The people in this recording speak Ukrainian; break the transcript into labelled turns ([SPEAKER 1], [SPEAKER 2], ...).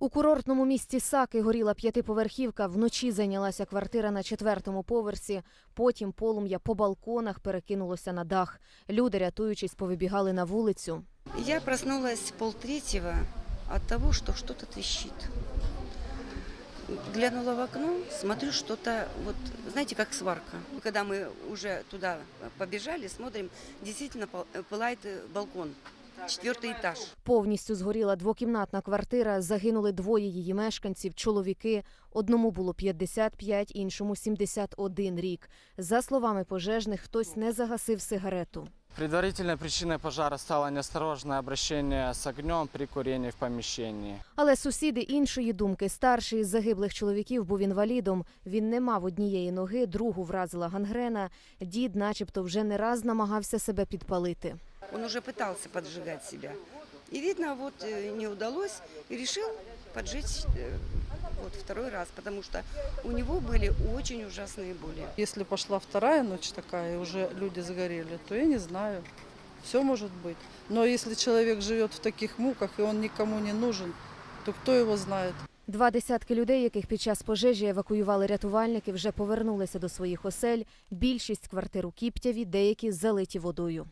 [SPEAKER 1] У курортному місті Саки горіла п'ятиповерхівка. Вночі зайнялася квартира на четвертому поверсі. Потім полум'я по балконах перекинулося на дах. Люди, рятуючись, повибігали на вулицю.
[SPEAKER 2] Я проснулась полтретьего от того, что что-то трещит. Глянула в окно, смотрю, что-то, вот, знаете, как сварка. И Когда мы уже туда побежали, смотрим, действительно пол- пылает э, балкон, четвертый этаж.
[SPEAKER 1] Повністю згоріла двокімнатна квартира. Загинули двоє її мешканців, чоловіки. Одному було 55, іншому 71 рік. За словами пожежних, хтось не загасив сигарету.
[SPEAKER 3] Предварительной причиной пожара стало неосторожное обращение с огнем при курении в помещении.
[SPEAKER 1] Але сусіди іншої думки. Старший із загиблих чоловіків був інвалідом. Він не мав однієї ноги, другу вразила гангрена. Дід, начебто, вже не раз намагався себе підпалити.
[SPEAKER 2] Он уже пытался поджигать себя. И видно, вот э, не удалось, и решил поджечь э, вот второй раз, потому что у него были очень ужасные боли.
[SPEAKER 4] Если пошла вторая ночь такая, и уже люди загорели, то я не знаю. Все может быть. Но если человек живет в таких муках, и он никому не нужен, то кто его знает?
[SPEAKER 1] Два десятки людей, яких під час пожежі евакуювали рятувальники, вже повернулися до своїх осель. Більшість квартир у Кіптяві, деякі залиті водою.